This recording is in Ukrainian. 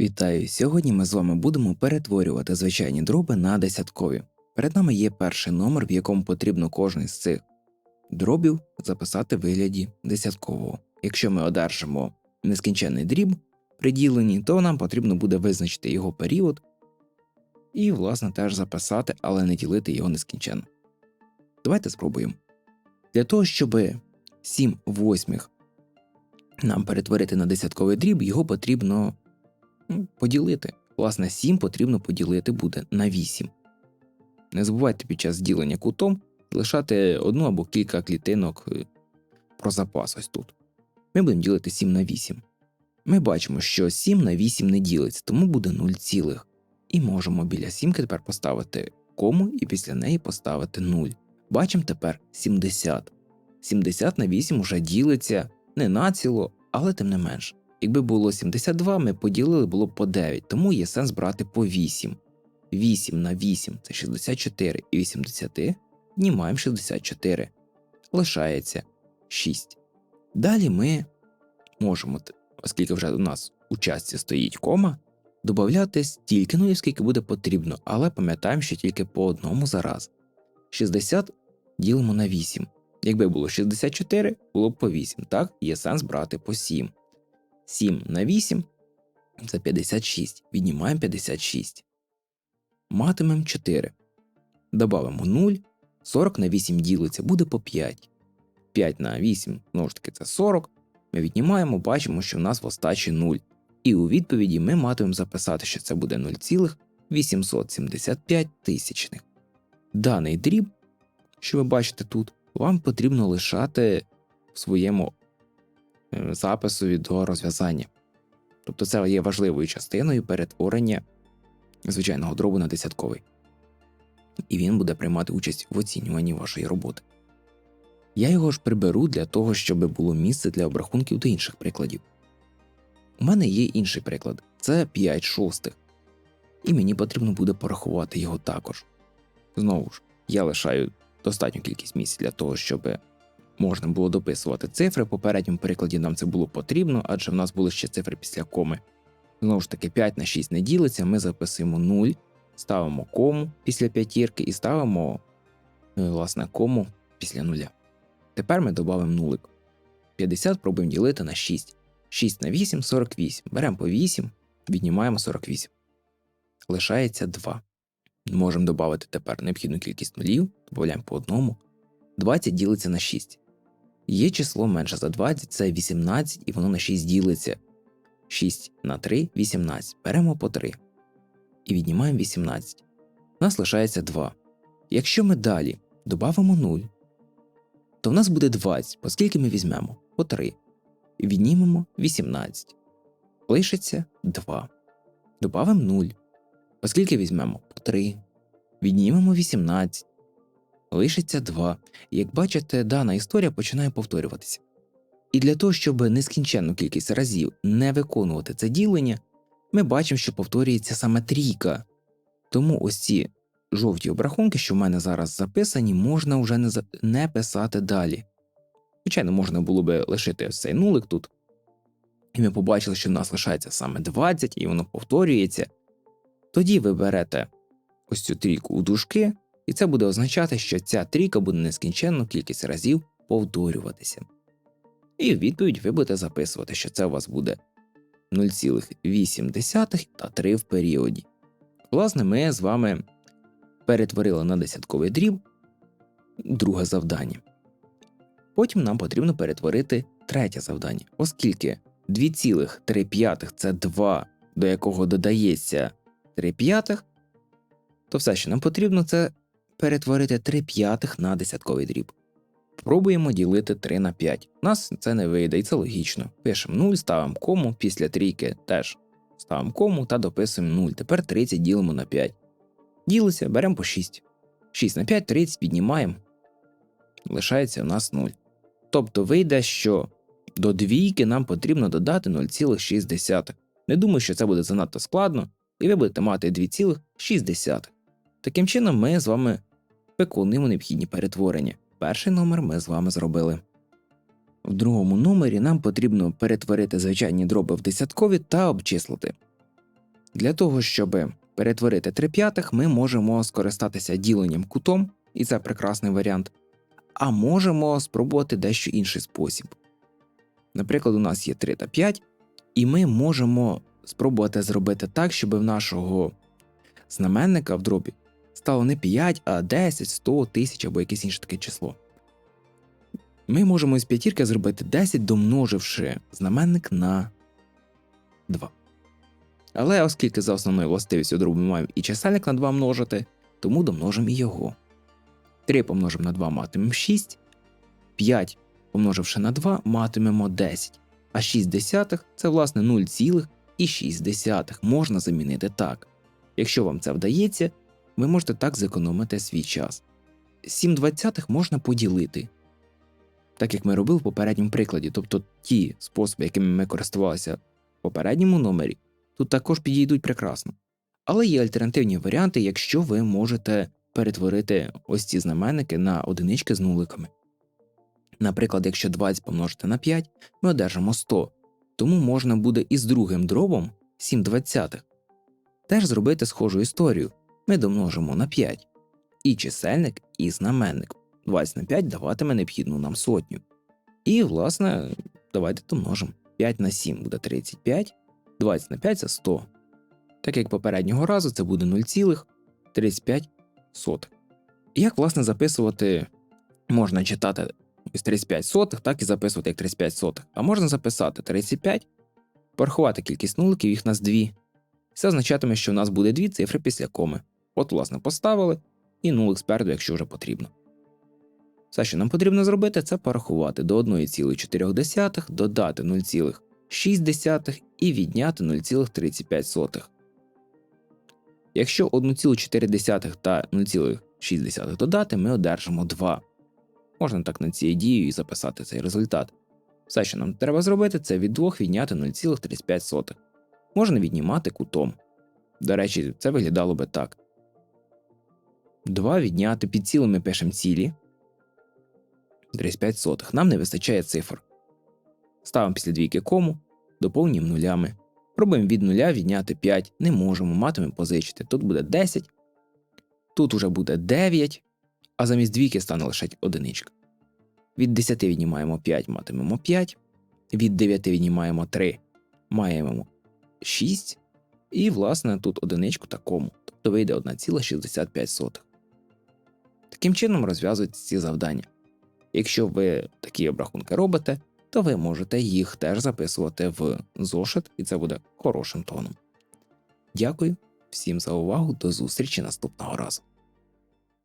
Вітаю! Сьогодні ми з вами будемо перетворювати звичайні дроби на десяткові. Перед нами є перший номер, в якому потрібно кожний з цих дробів записати в вигляді десяткового. Якщо ми одержимо нескінченний дріб при діленні, то нам потрібно буде визначити його період і, власне, теж записати, але не ділити його нескінченно. Давайте спробуємо. Для того, щоб 7 восьмих нам перетворити на десятковий дріб, його потрібно поділити. Власне, 7 потрібно поділити буде на 8. Не забувайте під час ділення кутом лишати одну або кілька клітинок е, про запас ось тут. Ми будемо ділити 7 на 8. Ми бачимо, що 7 на 8 не ділиться, тому буде 0 цілих. І можемо біля сімки тепер поставити кому і після неї поставити 0. Бачимо тепер 70. 70 на 8 уже ділиться не націло, але тим не менш. Якби було 72, ми поділили було б по 9, тому є сенс брати по 8. 8 на 8 це 64 і 80 знімаємо 64. Лишається 6. Далі ми можемо, оскільки вже у нас у частці стоїть кома, додати стільки нулів, скільки буде потрібно, але пам'ятаємо, що тільки по одному за раз. 60 ділимо на 8. Якби було 64, було б по 8, так? Є сенс брати по 7. 7 на 8 це 56. Віднімаємо 56. Матимемо 4. Добавимо 0. 40 на 8 ділиться, буде по 5. 5 на 8, знову ж таки, це 40. Ми віднімаємо, бачимо, що в нас в остачі 0. І у відповіді ми матимемо записати, що це буде 0,875 тисячних. Даний дріб, що ви бачите тут, вам потрібно лишати в своєму е, записові до розв'язання. Тобто це є важливою частиною перетворення звичайного дробу на десятковий. І він буде приймати участь в оцінюванні вашої роботи. Я його ж приберу для того, щоб було місце для обрахунків до інших прикладів. У мене є інший приклад це 5 шостих, і мені потрібно буде порахувати його також. Знову ж, я лишаю достатню кількість місць для того, щоб можна було дописувати цифри. В попередньому перекладі нам це було потрібно, адже в нас були ще цифри після коми. Знову ж таки, 5 на 6 не ділиться, ми записуємо 0, ставимо кому після п'ятірки і ставимо е, власне кому після нуля. Тепер ми додамо нулик. 50 пробуємо ділити на 6. 6 на 8 48. Беремо по 8, віднімаємо 48. Лишається 2. Можемо додати тепер необхідну кількість нулів, додаємо по одному. 20 ділиться на 6. Є число менше за 20, це 18, і воно на 6 ділиться. 6 на 3 18. Беремо по 3. І віднімаємо 18. У нас лишається 2. Якщо ми далі додамо 0, то в нас буде 20, оскільки ми візьмемо по 3. І віднімемо 18. Лишиться 2. Добавимо 0. Оскільки візьмемо по 3. Віднімемо 18. Лишиться 2. Як бачите, дана історія починає повторюватися. І для того, щоб нескінченну кількість разів не виконувати це ділення, ми бачимо, що повторюється саме трійка. Тому ось ці жовті обрахунки, що в мене зараз записані, можна вже не, за... не писати далі. Звичайно, можна було би лишити ось цей нулик тут. І ми побачили, що в нас лишається саме 20, і воно повторюється. Тоді ви берете ось цю трійку у дужки, і це буде означати, що ця трійка буде нескінченну кількість разів повторюватися. І в відповідь ви будете записувати, що це у вас буде 0,8 та 3 в періоді. Власне, ми з вами перетворили на десятковий дріб друге завдання. Потім нам потрібно перетворити третє завдання, оскільки 2,3 це 2, до якого додається 3 п'ятих, то все, що нам потрібно, це перетворити 3 п'ятих на десятковий дріб. Пробуємо ділити 3 на 5. У нас це не вийде, і це логічно. Пишемо 0, ставимо кому, після трійки теж ставимо кому та дописуємо 0. Тепер 30 ділимо на 5. Ділиться, беремо по 6. 6 на 5, 30 піднімаємо. Лишається у нас 0. Тобто вийде, що до двійки нам потрібно додати 0,6. Не думаю, що це буде занадто складно, і ви будете мати 2,6. Таким чином, ми з вами виконуємо необхідні перетворення. Перший номер ми з вами зробили. В другому номері нам потрібно перетворити звичайні дроби в десяткові та обчислити. Для того, щоб перетворити 3 п'ятих, ми можемо скористатися діленням кутом, і це прекрасний варіант. А можемо спробувати дещо інший спосіб. Наприклад, у нас є 3 та 5, і ми можемо спробувати зробити так, щоб в нашого знаменника в дробі стало не 5, а 10, 100, 1000 або якесь інше таке число. Ми можемо із п'ятірки зробити 10, домноживши знаменник на 2. Але оскільки за основною властивістю дробу ми маємо і чисельник на 2 множити, тому домножимо і його. 3 помножимо на 2 матимемо 6, 5 помноживши на 2 матимемо 10, а 6 десятих це власне 0,6 можна замінити так. Якщо вам це вдається, ви можете так зекономити свій час. 7 двадцятих можна поділити, так як ми робили в попередньому прикладі, тобто ті способи, якими ми користувалися в попередньому номері, тут також підійдуть прекрасно. Але є альтернативні варіанти, якщо ви можете перетворити ось ці знаменники на одинички з нуликами. Наприклад, якщо 20 помножити на 5, ми одержимо 100, тому можна буде із другим дробом 7 двадцятих. Теж зробити схожу історію. Ми домножимо на 5. І чисельник, і знаменник. 20 на 5 даватиме необхідну нам сотню. І, власне, давайте домножимо. 5 на 7 буде 35, 20 на 5 це 100. Так як попереднього разу це буде 0,35. Як, власне, записувати можна читати із 35 сотих, так і записувати як 35 сотих. А можна записати 35, порахувати кількість нуликів, їх нас 2. Це означатиме, що у нас буде дві цифри після коми. От, власне, поставили і нулик спереду, якщо вже потрібно. Все, що нам потрібно зробити, це порахувати до 1,4, додати 0,6 і відняти 0,35. Якщо 1,4 та 0,6 додати, ми одержимо 2. Можна так над цією дією і записати цей результат. Все, що нам треба зробити, це від 2 відняти 0,35. Можна віднімати кутом. До речі, це виглядало би так. 2 відняти під цілими пишемо цілі. 35 сотих. Нам не вистачає цифр. Ставимо після двійки кому, доповнюємо нулями. Пробуємо від нуля відняти 5, не можемо, матимемо позичити. Тут буде 10, тут уже буде 9, а замість двійки стане лише одиничка. Від 10 віднімаємо 5, матимемо 5, від 9 віднімаємо 3, маємо 6, і, власне, тут одиничку такому, тобто вийде 1,65. Таким чином розв'язують ці завдання. Якщо ви такі обрахунки робите, то ви можете їх теж записувати в зошит, і це буде хорошим тоном. Дякую всім за увагу, до зустрічі наступного разу.